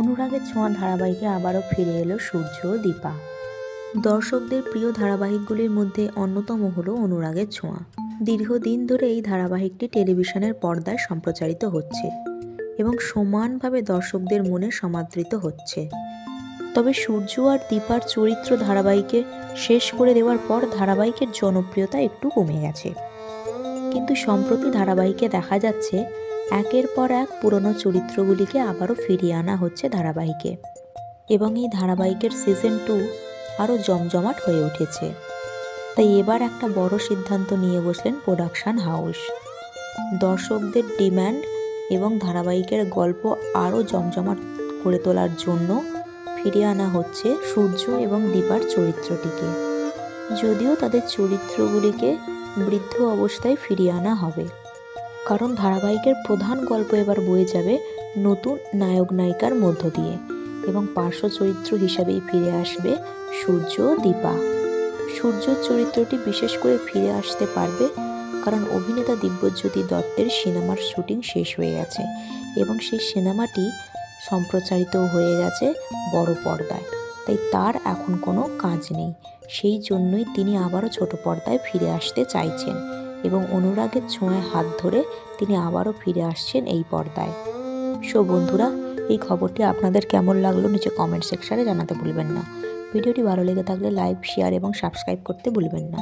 অনুরাগের ছোঁয়া ধারাবাহিকে আবারও ফিরে এলো সূর্য দীপা। দর্শকদের প্রিয় ধারাবাহিকগুলির মধ্যে অন্যতম হলো অনুরাগের ছোঁয়া। দীর্ঘদিন ধরে এই ধারাবাহিকটি টেলিভিশনের পর্দায় সম্প্রচারিত হচ্ছে এবং সমানভাবে দর্শকদের মনে সমাদৃত হচ্ছে। তবে সূর্য আর দীপার চরিত্র ধারাবাহিকে শেষ করে দেওয়ার পর ধারাবাহিকের জনপ্রিয়তা একটু কমে গেছে। কিন্তু সম্প্রতি ধারাবাহিকে দেখা যাচ্ছে একের পর এক পুরনো চরিত্রগুলিকে আবারও ফিরিয়ে আনা হচ্ছে ধারাবাহিকে। এবং এই ধারাবাহিকের সিজন টু আরও জমজমাট হয়ে উঠেছে। তাই এবার একটা বড় সিদ্ধান্ত নিয়ে বসলেন প্রোডাকশান হাউস দর্শকদের ডিম্যান্ড এবং ধারাবাহিকের গল্প আরও জমজমাট করে তোলার জন্য ফিরিয়ে আনা হচ্ছে সূর্য এবং দীপার চরিত্রটিকে। যদিও তাদের চরিত্রগুলিকে বৃদ্ধ অবস্থায় ফিরিয়ে আনা হবে। কারণ ধারাবাহিকের প্রধান গল্প এবার বয়ে যাবে নতুন নায়ক নায়িকার মধ্য দিয়ে এবং পার্শ্ব চরিত্র হিসাবেই ফিরে আসবে সূর্য দীপা। সূর্যর চরিত্রটি বিশেষ করে ফিরে আসতে পারবে কারণ অভিনেতা দিব্যজ্যোতি দত্তের সিনেমার শুটিং শেষ হয়ে গেছে এবং সেই সিনেমাটি সম্প্রচারিত হয়ে গেছে বড় পর্দায়। তাই তার এখন কোনো কাজ নেই। সেই জন্যই তিনি আবারও ছোট পর্দায় ফিরে আসতে চাইছেন। এবং অনুরাগের ছোঁয়ায় হাত ধরে তিনি আবারও ফিরে আসছেন এই পর্দায়। সো বন্ধুরা, এই খবরটি আপনাদের কেমন লাগল নিচে কমেন্ট সেকশানে জানাতে ভুলবেন না। ভিডিওটি ভালো লেগে থাকলে লাইক শেয়ার এবং সাবস্ক্রাইব করতে ভুলবেন না।